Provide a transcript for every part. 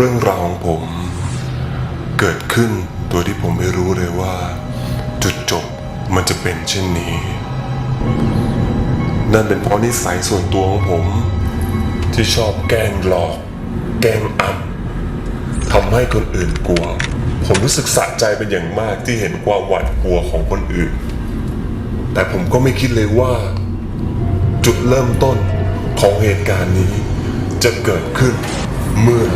เรื่องราวของผม เกิดขึ้นโดยที่ผมไม่รู้เลยว่า จุดจบมันจะเป็นเช่นนี้ นั่นเป็นเพราะนิสัยส่วนตัวของผม ที่ชอบแกล้งหลอก แกล้งอับทำให้คนอื่นกลัว ผมรู้สึกสะใจเป็นอย่างมากที่เห็นความหวาดกลัวของคนอื่น แต่ผมก็ไม่คิดเลยว่า จุดเริ่มต้นของเหตุการณ์นี้จะเกิดขึ้นเมื่อ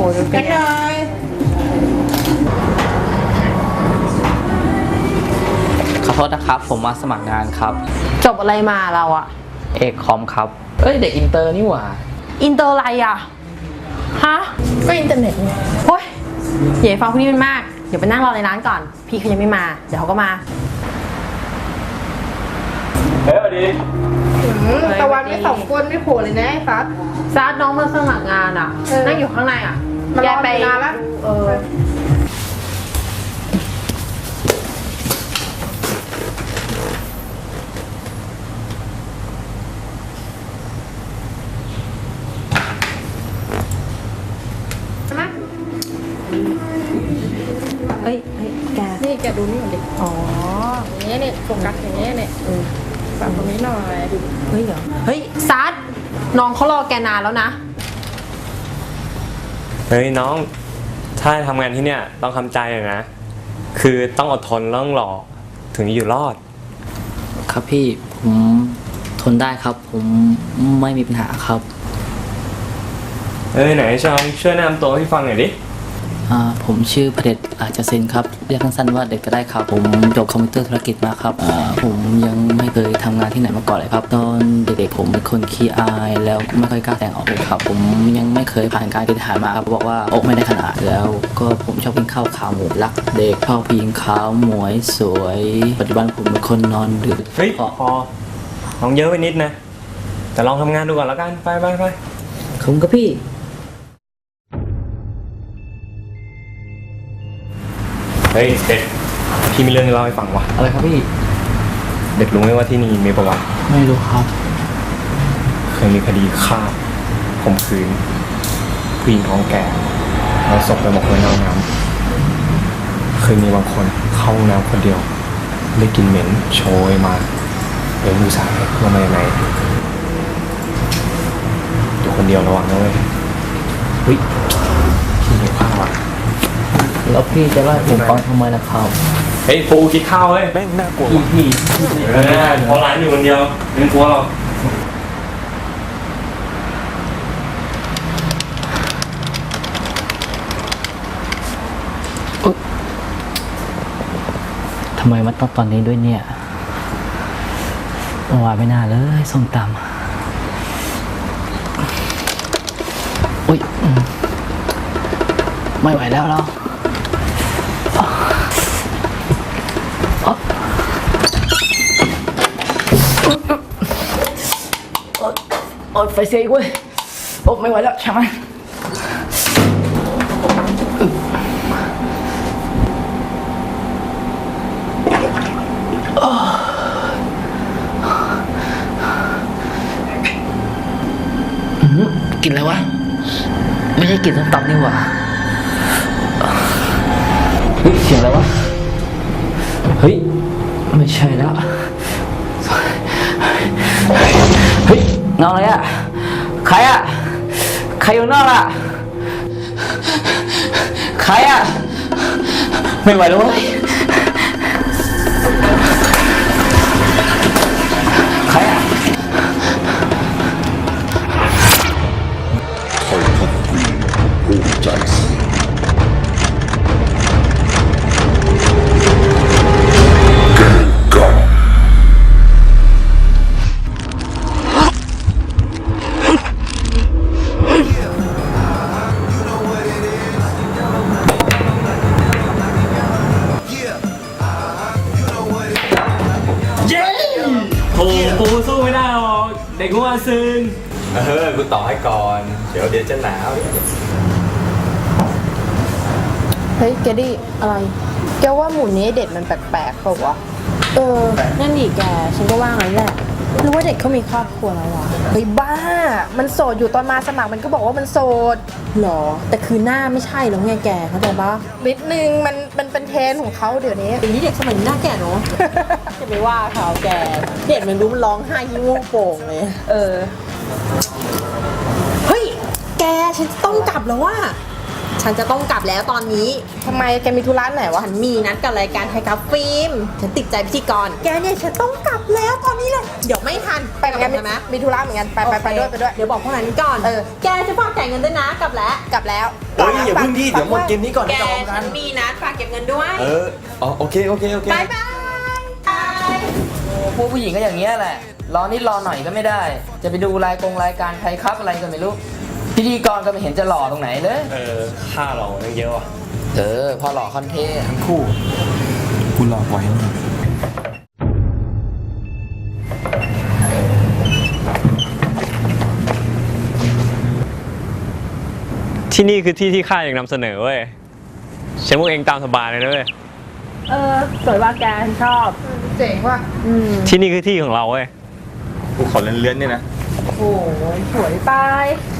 หดูกันหน่อยขอโทษนะครับ ผมมาสมัครงานครับ จบอะไรมาเราอะเอกคอมครับ เอ้ยเด็กอินเตอร์นี่หว่า อินเตอร์อะไรอะฮะก็อินเทอร์เน็ตไงโอ้ยอย่าไปฟังพวกนี้มันมาก เดี๋ยวไปนั่งรอในร้านก่อน พี่เขายังไม่มา เดี๋ยวเขาก็มา เฮ้ยสวัสดีตะ วันไม่สองคนไม่โผล่เลยนะไอ้ฟัด ซาร์น้องมาสมัครงานอะเออ นั่งอยู่ข้างในอะมารอแกไปอยู่นานละเออใช่ไหมเอ้ยเฮ้ยแกนี่แกดูนี่ก่อนดิอ๋ออย่างเงี้ยเนี่ยโฟกัสอย่างเงี้ยเนี่ยเออ ฝากตรงนี้หน่อยเฮ้ยเหรอเฮ้ยซาร์น้องเขารอแกนานแล้วนะ เฮ้ยน้อง ถ้าทำงานที่เนี่ยต้องทำใจอะนะ คือต้องอดทนแล้วต้องหล่อถึงจะอยู่รอด ครับพี่ผมทนได้ครับ ผมไม่มีปัญหาครับ เอ้ยไหนชองช่วยแนะนำตัวให้ฟังหน่อยดิอ่า ผมชื่อพระเดชอาจจะเซนครับเรียกสั้นๆว่าเด็กก็ได้ครับ ผมจบคอมพิวเตอร์ธุรกิจมาครับอ่าผมยังไม่เคยทำงานที่ไหนมาก่อนเลยครับ ตอนเด็กๆผมเป็นคนขี้อาย แล้วไม่ค่อยกล้าแสดงออกเลยครับ ผมยังไม่เคยผ่านการเกณฑ์ทหารมาครับบอกว่าอกไม่ได้ขนาดแล้ว ก็ผมชอบกินข้าวขาวหมูรักเด็กชอบผู้หญิงขาวหมวยสวย ปัจจุบันผมเป็นคนนอนดึกเฮ้ยเพราะพอลองเยอะไปนิดนะแต่ลองทำงานดูก่อนแล้วกันไปไปไปขอบคุณครับพี่ ฮ้ยเด็กพี่มีเรื่องจะเล่าให้ฟังว่ะอะไรครับพี่ เด็กรู้ไหมว่าที่นี่มีประวัติ ไม่รู้ครับ เคยมีคดีฆ่าข่มขืนผู้หญิงท้องแก่แล้วศพไปหมกไว้ในห้องน้ำเคยมีบางคนเข้าห้องน้ำคนเดียว ได้กลินเหม็นโชยมาเดี๋ยวรู้สาเหตุว่ามายังไงอยู่คนเดียวระวังนะเว้ยเฮ้ยพี่หิวข้าวอะ แล้วพี่จะไล่ผมฟังทำไมนะครับเฮ้ยปูกินข้าวเว้ยแม่งน่ากลัวพี่พี่เออเพราะร้านอยู่คนเดียวไม่กลัวหรอกทำไมมาต้องตอนนี้ด้วยเนี่ยเมื่อวานไม่น่าเลยส้มตำอุ้ยอืมไม่ไหวแล้วเรา โอ๊ยไฟเสียอีกเว้ยโอ๊ยไม่ไหวแล้วช่างมันกินอะไรวะ ไม่ใช่กินส้มตำนี่หว่าเฮ้ยเสียงอะไรวะ เฮ้ย ไม่ใช่แล้ว เงาอะไรอะใครอะใครอยู่นอกอะใครอะไม่ไหวแล้วเว้ย เด็กงัวซึงเออกูต่อให้ก่อน เดี๋ยวเดี๋ยวจะหนาวเฮ้ยแกดิอะไรแกว่าหมุนนี้เด็ดมันแปลกๆเปล่าวะเออ นั่นดิแก ฉันก็ว่างั้นแหละ หรือว่าเด็กเขามีครอบครัวแล้ววะเฮ้ยบ้า มันโสดอยู่ตอนมาสมัครมันก็บอกว่ามันโสดหรอ แต่คือหน้าไม่ใช่หรอไงแกเข้าใจปะนิดนึงมันมันเป็นเทรนด์ของเขาเดี๋ยวนี้เดี๋ยวนี้เด็กสมัยนี้หน้าแก่เนาะ จะไม่ว่าเขาแก เด็กมันรู้มันร้องไห้ยิ้มวงโป่งเลย เออ เฮ้ย แกฉันจะต้องกลับแล้วว่า ฉันจะต้องกลับแล้วตอนนี้ทำไมแกมีธุระไหนวะ ฉันมีนัดกับรายการไทยกับฟิล์ม ฉันติดใจพิธีกร แกเนี่ยฉันต้องกลับแล้วตอนนี้เลย เดี๋ยวไม่ทันไปเหมือนกันใช่ไหมมีธุระเหมือนกันไปไปไปด้วยไปด้วย เดี๋ยวบอกพวกนั้นก่อน เออ แกจะฝากจ่ายเงินด้วยนะ กลับแล้ว กลับแล้วเฮ้ยอย่าเพิ่งดิเดี๋ยวหมดเกมนี้ก่อนแกจะออกกัฉันนมีนัดฝากเก็บเงินด้วยเอออ๋อโอเคโอเคโอเคบายบายพวกผู้หญิงก็อย่างเงี้ยแหละ รอนิดรอหน่อยก็ไม่ได้ จะไปดูรายกงรายการใครครับอะไรก็ไม่รู้ พิธีกรก็ไม่เห็นจะหล่อตรงไหนเลย เออค่าเราตั้งเยอะว่ะเออ พอหล่อคอนเทนต์ทั้งคู่กูรอไว้ที่นี่คือที่ที่ข้าอยากนำเสนอเว้ยฉันพวกเองตามสบายเลยนะเว้ยเออ สวยว่าแกฉันชอบ เจ๋งว่ะที่นี่คือที่ของเราเว้ย กูขอเลื่อนๆเนี่ยนะ โอ้โหสวยไปแก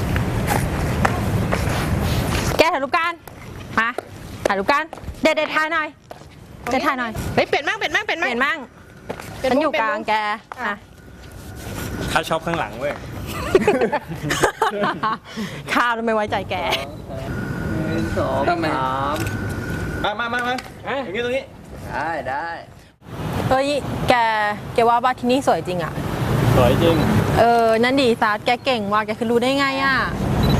ถ่ายรูปกัน มา ถ่ายรูปกัน เด็ดเด็ดถ่ายหน่อย เด็ดถ่ายหน่อย เฮ้ยเปลี่ยนมั่งเปลี่ยนมั่งเปลี่ยนเปมั่งลี่ยนมั่งเปลี่ยนฉันมุมอยู่กลางเปลี่ยนมุมแกอะข้าชอบข้างหลังเว้ย ข้าวไม่ไว้ใจแกทำไมมามามามาอย่างนี้ตรงนี้ ได้ได้เฮ้ยแก แกว่าบ้านที่นี่สวยจริงอะ สวยจริง เออ นั่นดีซาร์แกเก่งว่ะแกคือรู้ได้ไงอะ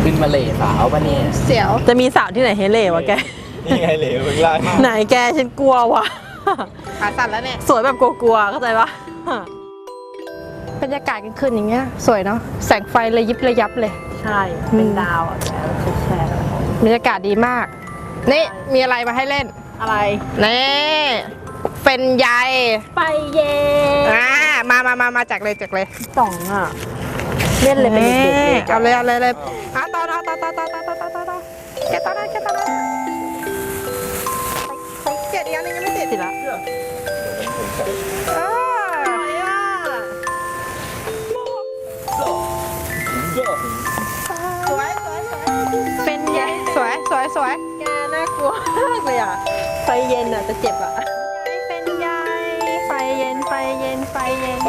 ขึ้นมาเหล่สาวปะเนี่ยเสียว จะมีสาวที่ไหนให้เล่วะแก นี่ไงเหลวเพิ่งไล่ไหนแกฉันกลัวว่ะขาสั่นแล้วเนี่ย สวยแบบกลัวๆเข้าใจปะบรรยากาศกลางคืนอย่างเงี้ย สวยเนาะ แสงไฟระยิบระยับเลย ใช่ เป็นดาวอะแกแชร์บรรยากาศดีมาก นี่มีอะไรมาให้เล่น อะไร นี่เป็นใยไปเย่อ่ามามามามาจากเลยจากเลยสองอะ เล่นเลยเป็นเด็กๆเลยเอาเลยเอาเลยเลยอะ ต่อต่อต่อต่อต่อต่อต่อต่อต่อต่อแกต่อได้แกต่อได้เกลียดอีกอันนึงยังไม่ติดติดละอ่าสวยสวยสวยเป็นใยสวยสวยสวยแกน่ากลัวมากเลยอะไฟเย็นอะจะเจ็บอะเป็นใยไฟเย็นไฟเย็นไฟเย็น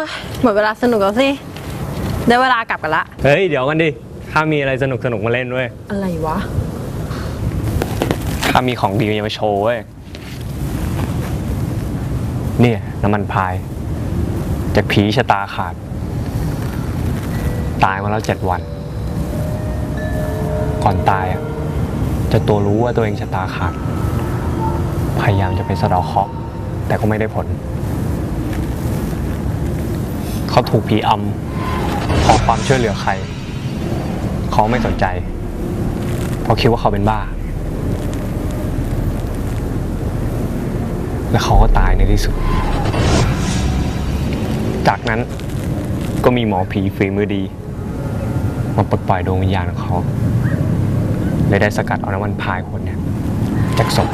ฮ้ยหมดเวลาสนุกแล้วสิ ได้เวลากลับกันละ เฮ้ย เดี๋ยวกันดิ ข้ามีอะไรสนุกสนุกๆมาเล่นเว้ยอะไรวะ ข้ามีของดีมาโชว์เว้ย เนี่ย น้ำมันพาย จากผีชะตาขาด ตายมาแล้วเจ็ดวัน ก่อนตายอะเจะตัวรู้ว่าตัวเองชะตาขาด พยายามจะไปสะเดอกเคราะห์แต่ก็ไม่ได้ผล เขาถูกผีอำขอความช่วยเหลือใคร เขาไม่สนใจ เพราะคิดว่าเขาเป็นบ้า และเขาก็ตายในที่สุด จากนั้นก็มีหมอผีฝีมือดี มาปลดปล่อยดวงวิญญาณของเขาเลยได้สกัดเอาน้ำมันพายคนเนี่ยจากศพ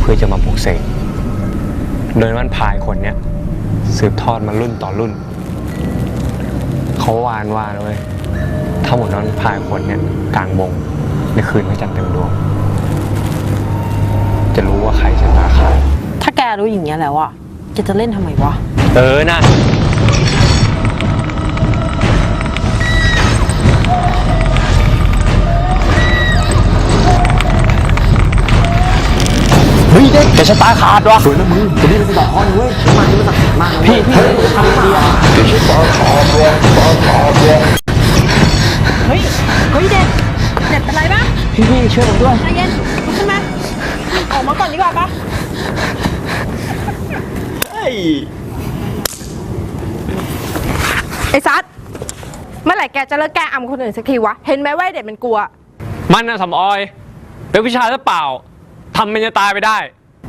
เพื่อจะมาปลุกเสกโดยน้ำมันพายคนเนี่ย สืบทอดมารุ่นต่อรุ่น เขาวานว่าเลยถ้าหมดน้ำมันพายคนเนี่ยกลางวงในคืนพระจันทร์เต็มดวง จะรู้ว่าใครชะตาขาดถ้าแกรู้อย่างเงี้ยแล้วอะแกจะเล่นทำไมวะ เออน่ะเฮ้ยเด็กแกชะตาขาดว่ะสวยนะมึงจะนี่เป็นสะดอกคอนเว้ยมานี่มันสัก มาพี่พี่ทำดีอะเฮ้ยเฮ้ยเด็ดเด็ดเป็นไรบ้างพี่พี่ช่วยผมด้วยใจเย็นลุกขึ้นมาออกมาก่อนดีกว่าปะเฮ้ยไอ้ซัดเมื่อไหร่แกจะเลิกแกล้งอำคนอื่นสักทีวะ เห็นไหมว่าไอ้เด็กมันกลัว มันน่ะสำออย เป็นผู้ชาหรือเปล่าทำมันจะตายไปได้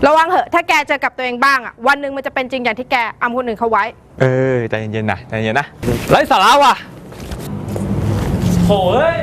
ระวังเหอะถ้าแกเจอกับตัวเองบ้างอะวันหนึ่งมันจะเป็นจริงอย่างที่แกอำคนอื่นเขาไว้ เออใจเย็นๆนะใจเย็นๆนะไร้สาระว่ะโถ่เอ้ย